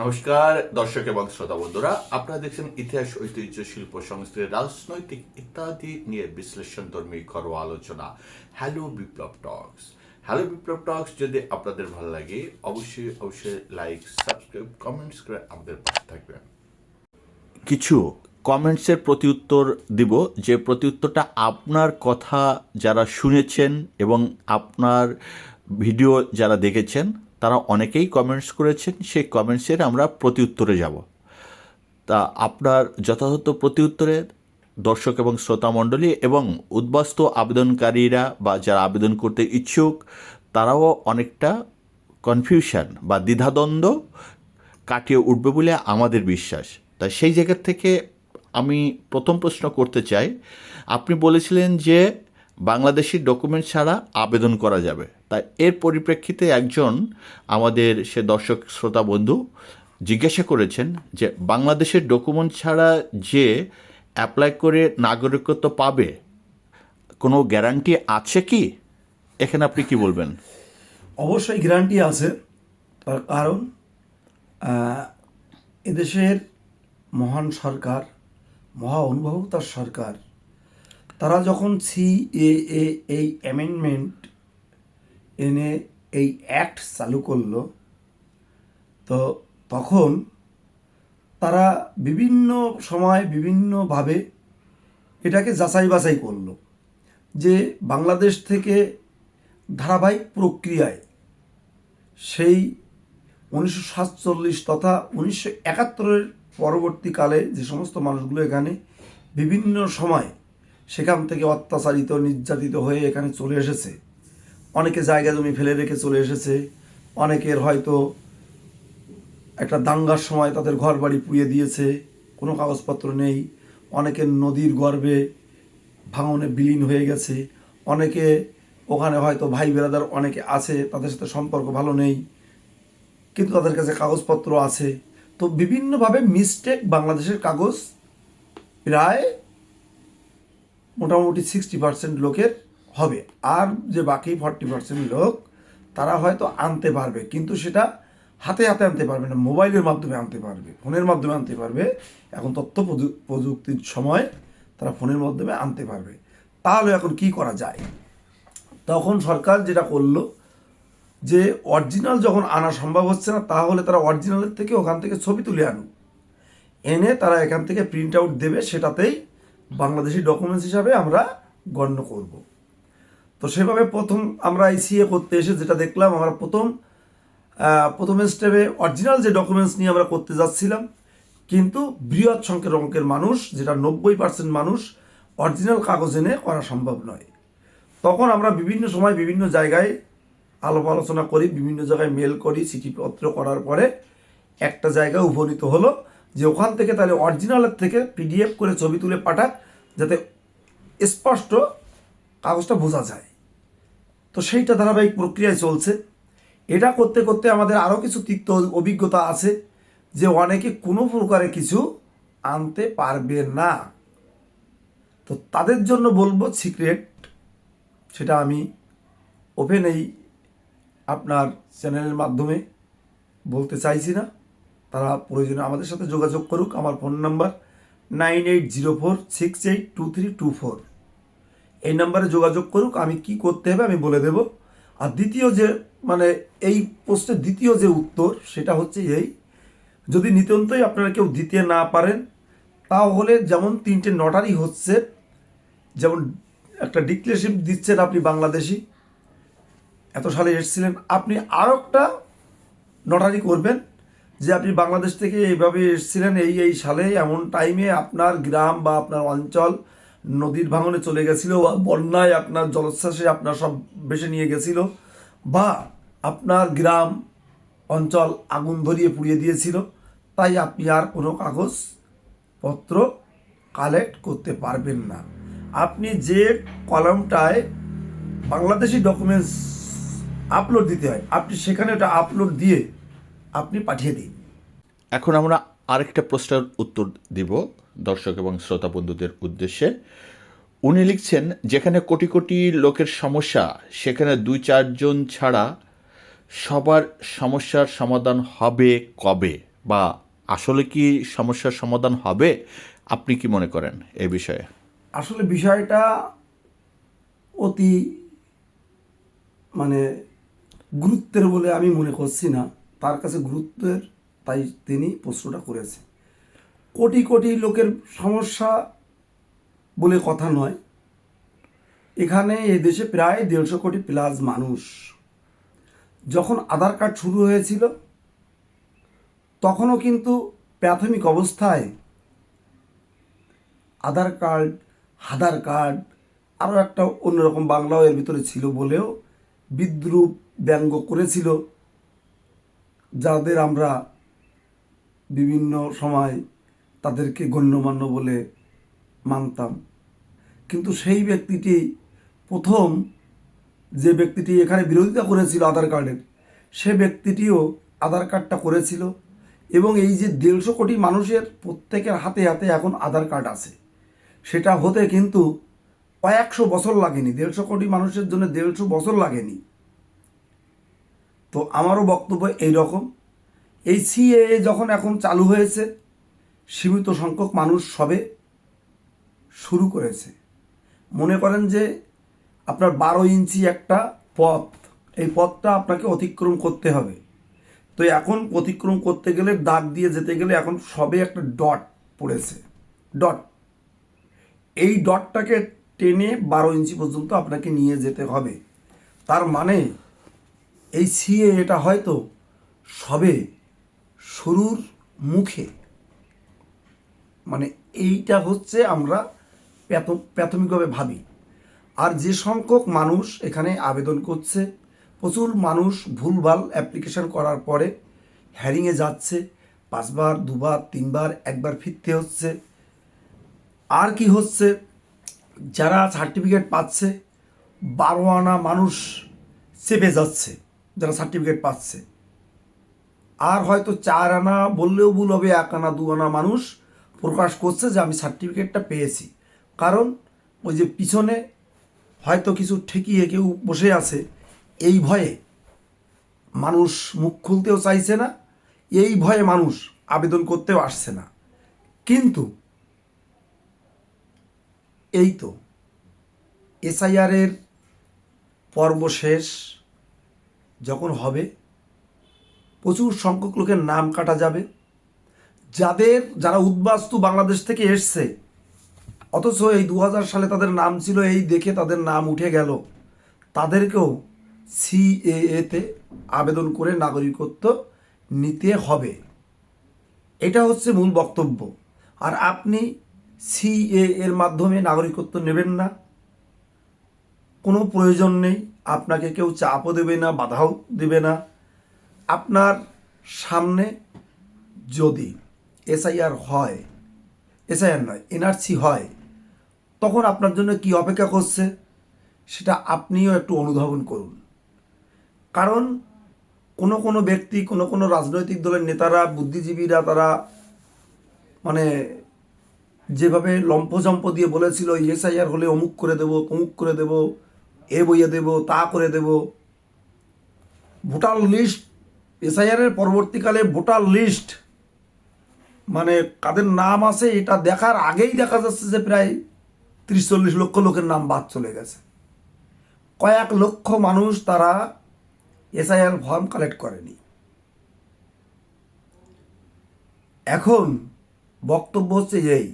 নমস্কার, দর্শক এবং শ্রোতা বন্ধুরা, আপনারা দেখছেন ইতিহাস, ঐতিহ্য, শিল্প, সংস্কৃতি, রাজনৈতিক ইত্যাদি নিয়ে বিশ্লেষণধর্মী ঘরোয়া আলোচনা হ্যালো বিপ্লব টক্স হ্যালো বিপ্লব টক্স যদি আপনাদের ভালো লাগে, অবশ্যই অবশ্যই লাইক সাবস্ক্রাইব কমেন্টস করে আমাদের পাশে থাকবেন। কিছু কমেন্টসের প্রতিউত্তর দিব, যে প্রতিউত্তরটা আপনার কথা যারা শুনেছেন এবং আপনার ভিডিও যারা দেখেছেন তারা অনেকেই কমেন্টস করেছেন, সেই কমেন্টসের আমরা প্রতিউত্তরে যাব। তা আপনার যথাযথ প্রতিউত্তরে দর্শক এবং শ্রোতা মণ্ডলী এবং উদ্বাস্ত আবেদনকারীরা বা যারা আবেদন করতে ইচ্ছুক, তারাও অনেকটা কনফিউশন বা দ্বিধাদ্বন্দ্ব কাটিয়ে উঠবে বলে আমাদের বিশ্বাস। তাই সেই জায়গা থেকে আমি প্রথম প্রশ্ন করতে চাই। আপনি বলেছিলেন যে বাংলাদেশি ডকুমেন্ট ছাড়া আবেদন করা যাবে। তাই এর পরিপ্রেক্ষিতে একজন আমাদের সে দর্শক, শ্রোতা, বন্ধু জিজ্ঞাসা করেছেন যে, বাংলাদেশের ডকুমেন্ট ছাড়া যে অ্যাপ্লাই করে নাগরিকত্ব পাবে, কোনো গ্যারান্টি আছে কি? এখানে আপনি কি বলবেন? অবশ্যই গ্যারান্টি আছে, তার কারণ এদেশের মহান সরকার, মহা অনুভবতার সরকার তারা যখন সি এ এই অ্যামেন্ডমেন্ট এনে এই অ্যাক্ট চালু করল, তো তখন তারা বিভিন্ন সময় বিভিন্নভাবে এটাকে যাচাই বাছাই করল যে বাংলাদেশ থেকে ধারাবাহিক প্রক্রিয়ায় সেই উনিশশো সাতচল্লিশ তথা উনিশশো একাত্তরের পরবর্তীকালে যে সমস্ত মানুষগুলো এখানে বিভিন্ন সময় সেখান থেকে অত্যাচারিত, নির্যাতিত হয়ে এখানে চলে এসেছে। অনেকে জায়গা জমি ফেলে রেখে চলে এসেছে। অনেকের হয়তো একটা দাঙ্গার সময় তাদের ঘর বাড়ি পুড়িয়ে দিয়েছে, কোনো কাগজপত্র নেই। অনেকের নদীর গর্ভে ভাঙনে বিলীন হয়ে গেছে। অনেকে ওখানে হয়তো ভাই বেরাদার অনেকে আছে, তাদের সাথে সম্পর্ক ভালো নেই, কিন্তু তাদের কাছে কাগজপত্র আছে। তো বিভিন্নভাবে মিস্টেক বাংলাদেশের কাগজ প্রায় মোটামুটি সিক্সটি পার্সেন্ট লোকের হবে। আর যে বাকি ফর্টি পার্সেন্ট লোক, তারা হয়তো আনতে পারবে, কিন্তু সেটা হাতে হাতে আনতে পারবে না, মোবাইলের মাধ্যমে আনতে পারবে, ফোনের মাধ্যমে আনতে পারবে। এখন তথ্য প্রযু- প্রযুক্তির সময় তারা ফোনের মাধ্যমে আনতে পারবে। তাহলে এখন কি করা যায়? তখন সরকার যেটা করল, যে অরিজিনাল যখন আনা সম্ভব হচ্ছে না, তাহলে তারা অরিজিনালের থেকে ওখান থেকে ছবি তুলে আনুক। এনে তারা এখান থেকে প্রিন্ট আউট দেবে, সেটাতেই বাংলাদেশি ডকুমেন্টস হিসাবে আমরা গণ্য করব। তো সেভাবে প্রথম আমরা আইসিএ করতে এসে যেটা দেখলাম, আমরা প্রথম প্রথম স্টেপে অরিজিনাল যে ডকুমেন্টস নিয়ে আমরা করতে যাচ্ছিলাম, কিন্তু বৃহৎ সংখ্যের অঙ্কের মানুষ, যেটা নব্বই পার্সেন্ট মানুষ অরিজিনাল কাগজ এনে করা সম্ভব নয়। তখন আমরা বিভিন্ন সময় বিভিন্ন জায়গায় আলাপ আলোচনা করি, বিভিন্ন জায়গায় মেল করি, চিঠিপত্র করার পরে একটা জায়গায় উপনীত হলো। যে ওখান থেকে তাহলে অরিজিনালের থেকে পিডিএফ করে ছবি তুলে পাঠাক, যাতে স্পষ্ট কাগজটা বোঝা যায়। তো সেইটা ধারাবাহিক প্রক্রিয়ায় চলছে। এটা করতে করতে আমাদের আরও কিছু তিক্ত অভিজ্ঞতা আছে, যে অনেকে কোনো প্রকারে কিছু আনতে পারবে না। তো তাদের জন্য বলব সিক্রেট সেটা আমি ওপেন এই আপনার চ্যানেলের মাধ্যমে বলতে চাইছি না। তারা প্রয়োজনে আমাদের সাথে যোগাযোগ করুক। আমার phone number nine eight zero four six eight two three two four. এই নাম্বারে যোগাযোগ করুক, আমি কি করতে হবে আমি বলে দেব। আর দ্বিতীয় যে মানে এই পোস্টের দ্বিতীয় যে উত্তর, সেটা হচ্ছে এই, যদি নিতান্তই আপনারা কেউ দিতে না পারেন, তাহলে যেমন তিনটে নটারি হচ্ছে, যেমন একটা ডিক্লেয়ারশিপ দিচ্ছেন আপনি বাংলাদেশি, এত সালে এসেছিলেন, আপনি আরও একটা নটারি করবেন যে আপনি বাংলাদেশ থেকে এইভাবে এসেছিলেন এই এই সালে, এমন টাইমে আপনার গ্রাম বা আপনার অঞ্চল নদীর ভাঙনে চলে গেছিল বা বন্যায় আপনার জলোচ্ছ্বাসে আপনার সব ভেসে নিয়ে গেছিল বা আপনার গ্রাম, অঞ্চল আগুন ধরিয়ে পুড়িয়ে দিয়েছিল, তাই আপনি আর কোনো কাগজ পত্র কালেক্ট করতে পারবেন না। আপনি যে কলমটায় বাংলাদেশি ডকুমেন্টস আপলোড দিতে হয়, আপনি সেখানে ওটা আপলোড দিয়ে আপনি পাঠিয়ে দিন। এখন আমরা আরেকটা প্রশ্নের উত্তর দিব দর্শক এবং শ্রোতা বন্ধুদের উদ্দেশ্যে। উনি লিখছেন যেখানে কোটি কোটি লোকের সমস্যা সেখানে দুই চারজন ছাড়া সবার সমস্যার সমাধান হবে কবে বা আসলে কি সমস্যার সমাধান হবে? আপনি কি মনে করেন এ বিষয়ে? আসলে বিষয়টা অতি মানে গুরুত্বের বলে আমি মনে করছি না। তার কাছে গুরুত্বের, তাই তিনি প্রশ্নটা করেছে। কোটি কোটি লোকের সমস্যা বলে কথা নয়। এখানে এ দেশে প্রায় দেড়শো কোটি প্লাস মানুষ। যখন আধার কার্ড শুরু হয়েছিল, তখনও কিন্তু প্রাথমিক অবস্থায় আধার কার্ড আধার কার্ড, আরও একটা অন্যরকম বাংলাও এর ভিতরে ছিল বলেও বিদ্রুপ ব্যঙ্গ করেছিল। যাদের আমরা বিভিন্ন সময় তাদেরকে গণ্যমান্য বলে মানতাম। কিন্তু সেই ব্যক্তিটি প্রথম যে ব্যক্তিটি এখানে বিরোধিতা করেছিল আধার কার্ডের, সে ব্যক্তিটিও আধার কার্ডটা করেছিল এবং এই যে দেড়শো কোটি মানুষের প্রত্যেকের হাতে হাতে এখন আধার কার্ড আছে। সেটা হতে কিন্তু কয়েকশো বছর লাগেনি, দেড়শো কোটি মানুষের জন্য দেড়শো বছর লাগেনি। তো আমারও বক্তব্য এই রকম এই সিএ যখন এখন চালু হয়েছে, সীমিত সংখ্যক মানুষ সবে শুরু করেছে। মনে করেন যে আপনার বারো ইঞ্চি একটা পথ, এই পথটা আপনাকে অতিক্রম করতে হবে। তো এখন অতিক্রম করতে গেলে দাগ দিয়ে যেতে গেলে এখন সবে একটা ডট পড়েছে, ডট। এই ডটটাকে টেনে বারো ইঞ্চি পর্যন্ত আপনাকে নিয়ে যেতে হবে। তার মানে এই সিএ এটা হয়তো সবে শুরুর মুখে। মানে এইটা হচ্ছে আমরা প্রাথমিকভাবে ভাবি। আর যে সংখ্যক মানুষ এখানে আবেদন করছে, প্রচুর মানুষ ভুলভাল অ্যাপ্লিকেশন করার পরে হ্যারিংয়ে যাচ্ছে, পাঁচবার, দুবার, তিনবার, একবার ফিরতে হচ্ছে। আর কি হচ্ছে? যারা সার্টিফিকেট পাচ্ছে বারো আনা মানুষ চেপে যাচ্ছে। যারা সার্টিফিকেট পাচ্ছে। আর হয়তো চার আনা বললেও ভুল হবে, এক আনা, দু আনা মানুষ প্রকাশ করছে যে আমি সার্টিফিকেটটা পেয়েছি। কারণ ওই যে পিছনে হয়তো কিছু ঠেকিয়ে কেউ বসে আছে, এই ভয়ে মানুষ মুখ খুলতেও চাইছে না, এই ভয়ে মানুষ আবেদন করতেও আসছে না। কিন্তু এই তো এসআইআরের পর্ব শেষ যখন হবে, প্রচুর সংখ্যক লোকের নাম কাটা যাবে। যাদের, যারা উদ্বাস্তু বাংলাদেশ থেকে এসছে, অথচ এই দু হাজার সালে তাদের নাম ছিল এই দেখে তাদের নাম উঠে গেল। তাদেরকেও সিএএতে আবেদন করে নাগরিকত্ব নিতে হবে। এটা হচ্ছে মূল বক্তব্য। আর আপনি সিএ এর মাধ্যমে নাগরিকত্ব নেবেন না। কোনো প্রয়োজন নেই। আপনাকে কেউ চাপও দেবে না, বাধাও দেবে না। আপনার সামনে যদি এসআইআর হয়, এসআইআর নয়, এনআরসি হয়, তখন আপনার জন্য কি অপেক্ষা করছে, সেটা আপনিও একটু অনুধাবন করুন। কারণ কোনো কোনো ব্যক্তি, কোনো কোনো রাজনৈতিক দলের নেতারা, বুদ্ধিজীবীরা তারা মানে যেভাবে লম্ফজম্প দিয়ে বলেছিল এসআইআর হলে অমুক করে দেব অমুক করে দেব। এ বইয়ে দেব, তা করে দেব। ভোটার লিস্ট এসআইআরের পরবর্তীকালে ভোটার লিস্ট মানে কাদের নাম আছে এটা দেখার আগেই দেখা যাচ্ছে যে প্রায় ত্রিশ চল্লিশ লক্ষ লোকের নাম বাদ চলে গেছে। কয়েক লক্ষ মানুষ তারা এসআইআর ফর্ম কালেক্ট করেনি। এখন বক্তব্য হচ্ছে এই,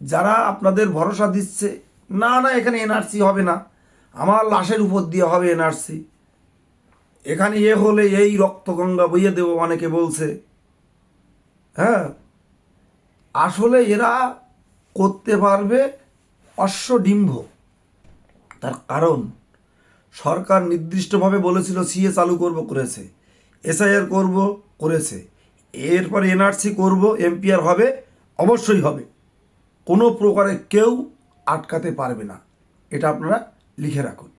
যারা আপনাদের ভরসা দিচ্ছে, না না, এখানে এনআরসি হবে না। আমার লাশের উপর দিয়ে হবে এনআরসি। এখানে এ হলে এই রক্তগঙ্গা বইয়ে দেবো অনেকে বলছে। হ্যাঁ? আসলে এরা করতে পারবে অশ্বডিম্ব তার কারণ, সরকার নির্দিষ্টভাবে বলেছিল সিএ চালু করব, করেছে। এসআইআর করব, করেছে। এরপর এনআরসি করব, এমপিআর হবে, অবশ্যই হবে। কোনো প্রকারে কেউ আটকাতে পারবে না। এটা আপনারা লিখে রাখুন।